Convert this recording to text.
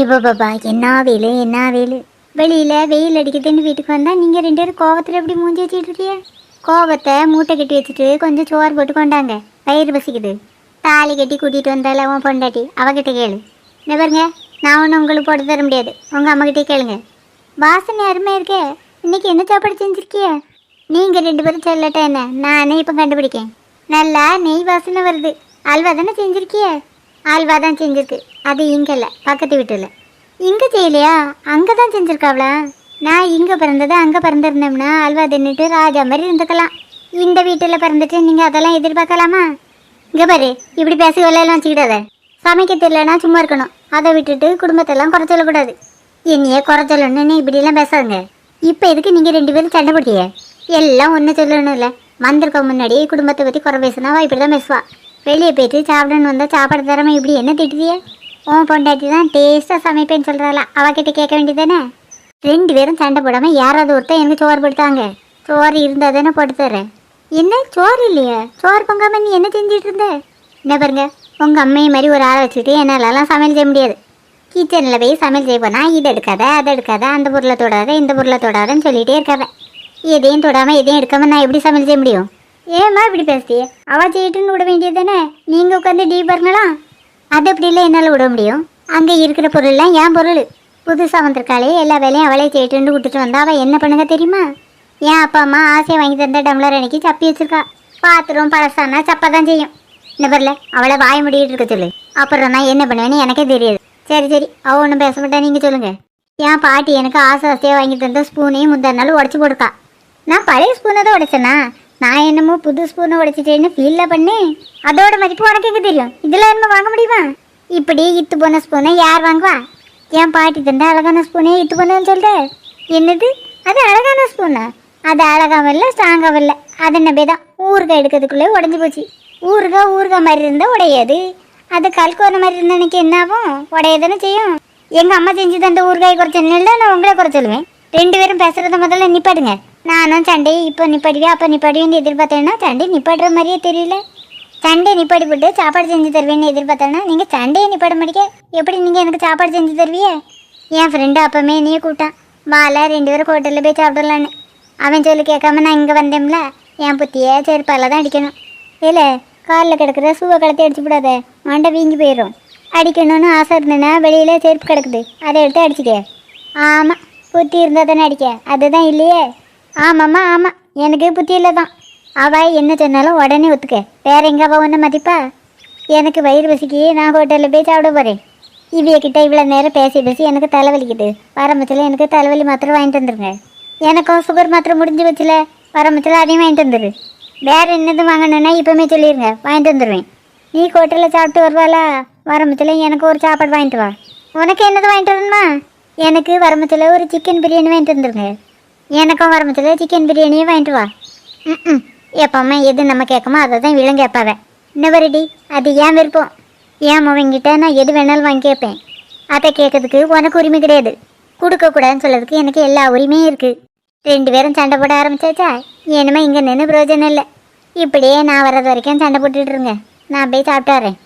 இப்போ பாப்பா என்ன வேலு என்ன வேலு? வெளியில் வெயில் அடிக்குதுன்னு வீட்டுக்கு வந்தால் நீங்கள் ரெண்டு பேரும் கோவத்தில் எப்படி மூஞ்சி வச்சுட்டு இருக்கீங்க? கோவத்தை மூட்டை கட்டி வச்சுட்டு கொஞ்சம் சோறு போட்டு கொண்டாங்க. வயிறு பசிக்குது. தாலி கட்டி கூட்டிகிட்டு வந்தால உன் பொண்டாட்டி? அவகிட்ட கேளு. என்ன பாருங்க நான் ஒன்றும் உங்களுக்கு போட்டு தர முடியாது. உங்கள் அம்மாக்கிட்டே கேளுங்க. வாசனை அருமையாக இருக்கே. இன்னைக்கு என்ன சாப்பாடு செஞ்சுருக்கிய? நீங்கள் ரெண்டு பேரும் சொல்லட்டா என்ன? நானே இப்போ கண்டுபிடிக்கேன். நல்லா நெய் வாசனை வருது. அல்வா தானே செஞ்சுருக்கிய? அல்வா தான் செஞ்சிருக்கு. அது இங்கே இல்லை பக்கத்து வீட்டில். இங்கே செய்யலையா? அங்கே தான் செஞ்சுருக்காவளா? நான் இங்கே பிறந்தது அங்கே பிறந்திருந்தோம்னா அல்வா தின்னுட்டு ராஜா மாதிரி இருந்துக்கலாம். இந்த வீட்டில் பிறந்துட்டு நீங்கள் அதெல்லாம் எதிர்பார்க்கலாமா? இங்கே பாரு இப்படி பேசி வேலையெல்லாம் வச்சுக்கிடாத சமைக்க தெரியலனா சும்மா இருக்கணும். அதை விட்டுட்டு குடும்பத்தெல்லாம் குறை சொல்லக்கூடாது. என்னையே குறை சொல்லணும்னு இப்படிலாம் பேசாதுங்க. இப்போ எதுக்கு நீங்கள் ரெண்டு பேரும் சண்டை போட்டிய? எல்லாம் ஒன்று சொல்லணும் இல்லை. வந்திருக்க முன்னாடி குடும்பத்தை பற்றி குறை பேசுனா இப்படி தான் பேசுவா. வெளியே போயிட்டு சாப்பிடணும்னு வந்தால் சாப்பாடு தரமா இப்படி என்ன திட்டுதிய உன் பொண்டாட்டி தான் டேஸ்ட்டாக சமைப்பேன்னு சொல்கிறாளா அவகிட்ட கேட்க வேண்டியதானே ரெண்டு பேரும் சண்டை போடாமல் யாராவது ஒருத்தன் எனக்கு சோறு போட்டாங்க சோறு இருந்தால் தானே போட்டு தரேன். என்ன? சோறு இல்லையா. சோறு பொங்காமல் நீ என்ன செஞ்சுட்டு இருந்த? என்ன பாருங்க உங்கள் அம்மையை மாதிரி ஒரு ஆளை வச்சுட்டு என்னாலலாம் சமையல் செய்ய முடியாது. கிச்சனில் போய் சமையல் செய்ய போனால் இது எடுக்காத அதை எடுக்காத அந்த பொருளை தொடாத இந்த பொருளை தொடாதன்னு சொல்லிகிட்டே இருக்காத. எதையும் தொடாமல் எதையும் எடுக்காமல் நான் எப்படி சமையல் செய்ய முடியும்? ஏம்மா இப்படி பேசுறிய அவள் செய்யட்டுன்னு விட வேண்டியது தானே நீங்கள் உட்காந்து டீ பாருங்களா அது அப்படி இல்லை என்னால் விட முடியும்? அங்கே இருக்கிற பொருள்லாம் என் பொருள். புதுசாக வந்திருக்காளே எல்லா வேலையும் அவளே தேட்டுன்னு விட்டுட்டு வந்தா அவள் என்ன பண்ணுங்க தெரியுமா? என் அப்பா அம்மா ஆசையை வாங்கி தந்த டம்ளர் அன்னைக்கு சப்பி வச்சிருக்கா. பாத்திரம் பழசானா சப்பா தான் செய்யும். என்ன பரல அவளை வாய முடிக்கிட்டு இருக்க சொல்லு. அப்புறம் நான் என்ன பண்ணுவேன்னு எனக்கே தெரியாது. சரி சரி அவ ஒன்றும் பேச மாட்டா நீங்கள் சொல்லுங்கள் என் பாட்டி எனக்கு ஆசை ஆசையாக வாங்கி தந்த ஸ்பூனையும் முந்தா நாள் உடச்சி போடுக்கா நான் பழைய ஸ்பூனை தான் உடைச்சேனா? நான் என்னமோ புது ஸ்பூனை உடைச்சிட்டேன்னு ஃபீலில் பண்ணேன் அதோட மதிப்பு உனக்கு எங்கே தெரியும்? இதில் என்ன வாங்க முடியுமா? இப்படி இத்து போன ஸ்பூனை யார் வாங்குவா? என் பாட்டி தந்த அழகான ஸ்பூனே இத்து போனேன்னு சொல்லிட்டு என்னது? அது அழகான ஸ்பூனா அது அழகாவும் இல்லை ஸ்ட்ராங்காகவும் இல்லை அது என்ன தான் ஊறுகாய் எடுக்கிறதுக்குள்ளே உடஞ்சி போச்சு. ஊறுகாய் ஊறுகாய் மாதிரி இருந்தால் உடையாது. அது கல்கோன மாதிரி இருந்தால் எனக்கு என்ன ஆகும்? உடைய செய்யும். எங்கள் அம்மா செஞ்சு தந்த ஊறுகாய் குறைச்சல நான் உங்களை குறை சொல்லுவேன் ரெண்டு பேரும் பேசுகிறத முதல்ல நிப்பாடுங்க நானும் சண்டையை இப்போ நிப்பாடுவேன் அப்போ நிப்பாடுவேன்னு எதிர்பார்த்தேன்னா சண்டை நிப்பாடுற மாதிரியே தெரியல. சண்டை நிப்பாடி போட்டு சாப்பாடு செஞ்சு தருவேன்னு எதிர்பார்த்தேன்னா நீங்கள் சண்டையை நிப்பாட மாட்டீங்க. எப்படி நீங்கள் எனக்கு சாப்பாடு செஞ்சு தருவியே? என் ஃப்ரெண்டு அப்பமே நீ கூப்பிட்டான் வாழை ரெண்டு பேரும் ஹோட்டலில் போய் சாப்பிடலான்னு. அவன் சொல்லி கேட்காம நான் இங்கே வந்தேன்ல என் புத்தியே செருப்பால் தான் அடிக்கணும். இல்லை காலில் கிடக்குற சூவை கலத்தை அடிச்சு விடாத மண்டை வீங்கி போயிடும் அடிக்கணும்னு ஆசை இருந்தேன்னா வெளியில் செருப்பு கிடக்குது அதை எடுத்து அடிச்சுக்க ஆமாம் புத்தி இருந்தால் தானே அடிக்க அதுதான் இல்லையே. ஆமாம்மா ஆமாம் எனக்கு புத்தியில் தான் அவள் என்ன சொன்னாலும் உடனே ஒத்துக்க. வேற எங்கே அவள் ஒன்று மதிப்பா? எனக்கு வயிறு பசிக்கு நான் ஹோட்டலில் போய் சாப்பிட போகிறேன் இவிய கிட்ட இவ்வளோ நேரம் பேசி பேசி எனக்கு தலைவலிக்குது. வரம்பத்தில் எனக்கு தலைவலி மாத்திரை வாங்கிட்டு வந்துருங்க. எனக்கும் சுகர் மாத்திரை முடிஞ்சு வச்சுல வரம்பத்தில் அதையும் வாங்கிட்டு வந்துரு. வேறு என்னது வாங்கணுன்னா இப்போவுமே சொல்லிடுங்க வாங்கிட்டு வந்துடுவேன் நீ ஹோட்டலில் சாப்பிட்டு வருவாளா? வரம்பத்தில் எனக்கு ஒரு சாப்பாடு வாங்கிட்டு வா. உனக்கு என்னது வாங்கிட்டு வரணுமா? எனக்கு வரம்பத்தில் ஒரு சிக்கன் பிரியாணி வாங்கிட்டு வந்துருங்க. எனக்கும் வரமத்தில் சிக்கன் பிரியாணியே வாங்கிட்டு வா. ம் எப்பவுமே எது நம்ம கேட்கமோ அதை தான் விலங்கு கேட்பாவேன் இன்னவரடி அது ஏன் விருப்பம்? ஏன் அவங்கிட்ட நான் எது வேணாலும் வாங்கி கேட்பேன்? அதை கேட்கறதுக்கு உனக்கு உரிமை கிடையாது. கொடுக்கக்கூடாதுன்னு சொல்லதுக்கு எனக்கு எல்லா உரிமையும் இருக்குது ரெண்டு பேரும் சண்டை போட ஆரம்பிச்சாச்சா? ஏனுமே இங்கே நின்று பிரயோஜனம் இல்லை. இப்படியே நான் வர்றது வரைக்கும் சண்டை போட்டுட்டு இருங்க. நான் போய் சாப்பிட்டு வரேன்.